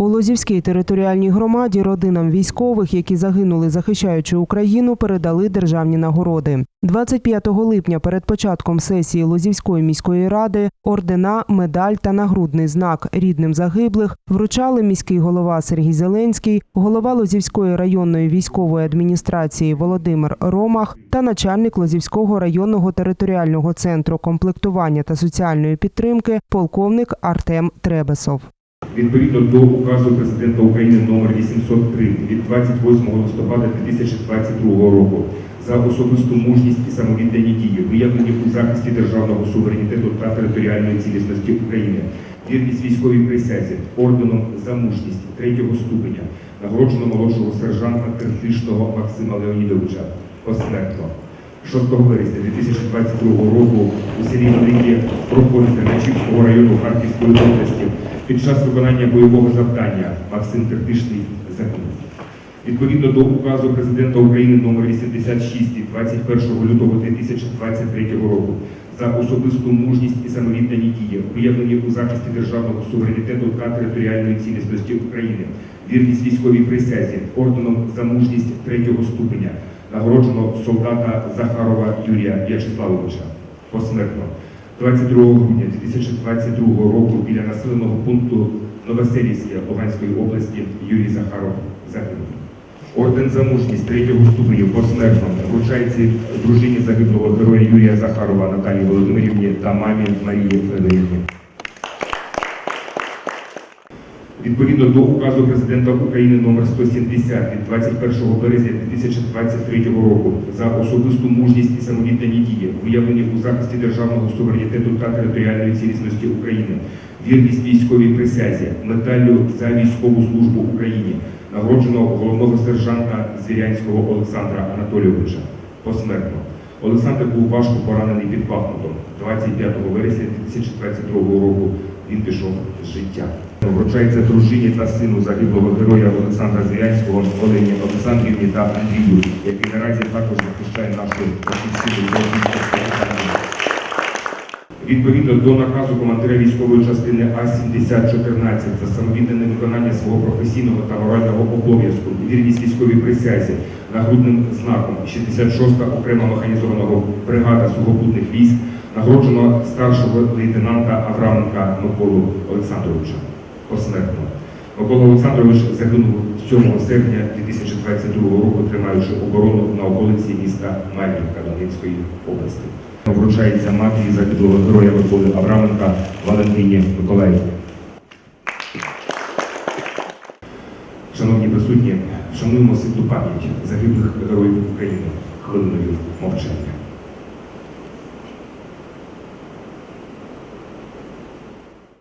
У Лозівській територіальній громаді родинам військових, які загинули захищаючи Україну, передали державні нагороди. 25 липня перед початком сесії Лозівської міської ради ордена, медаль та нагрудний знак рідним загиблих вручали міський голова Сергій Зеленський, голова Лозівської районної військової адміністрації Володимир Ромах та начальник Лозівського районного територіального центру комплектування та соціальної підтримки полковник Артем Требесов. Відповідно до указу президента України номер 803 від 28 листопада 2022 року за особисту мужність і самовіддані дії, виявлені у захисті державного суверенітету та територіальної цілісності України, вірність військовій присязі, орденом за мужність третього ступеня, нагороджено молодшого сержанта Тертишного Максима Леонідовича посмертно. 6 вересня 2022 року у селі Великі Прокони Терначівського району Харківської області під час виконання бойового завдання Максим Тертишний загинув. Відповідно до указу президента України номер 86 від 21 лютого 2023 року за особисту мужність і самовіддані дії, виявлені у захисті державного суверенітету та територіальної цілісності України, вірність військовій присязі, орденом за мужність третього ступеня, нагороджено солдата Захарова Юрія В'ячеславовича посмертно. 22 грудня 2022 року біля населеного пункту Новоселівське Луганської області Юрій Захаров загинув. Орден за мужність третього ступеню посмертно вручається дружині загиблого героя Юрія Захарова Наталії Володимирівні та мамі Марії Федорівні. Відповідно до указу президента України номер 170 від 21 березня 2023 року за особисту мужність і самовіддані дії, виявлені у захисті державного суверенітету та територіальної цілісності України, вірність військовій присязі, медаллю за військову службу Україні, нагородженого головного сержанта Звірянського Олександра Анатолійовича посмертно. Олександр був важко поранений під Бахмутом. 25 вересня 2022 року він пішов з життя. Вручається дружині та сину загиблого героя Олександра Звірянського, Олені Олександрівні та Андрію, який наразі також захищає нашу батьківщину. Відповідно до наказу командира військової частини А-7014 за самовіддане виконання свого професійного та морального обов'язку, вірність військовій присязі, нагрудним знаком 66-та окрема механізованого бригада сухопутних військ нагороджено старшого лейтенанта Авраменка Миколу Олександровича посмертно. Микола Олександрович загинув 7 серпня 2022 року, тримаючи оборону на околиці міста Мар'їнка Донецької області. Вручається матері загиблого героя Миколи Авраменка Валентині Миколаївні. Шановні присутні, шануємо святу пам'ять загиблих героїв України хвилиною мовчання.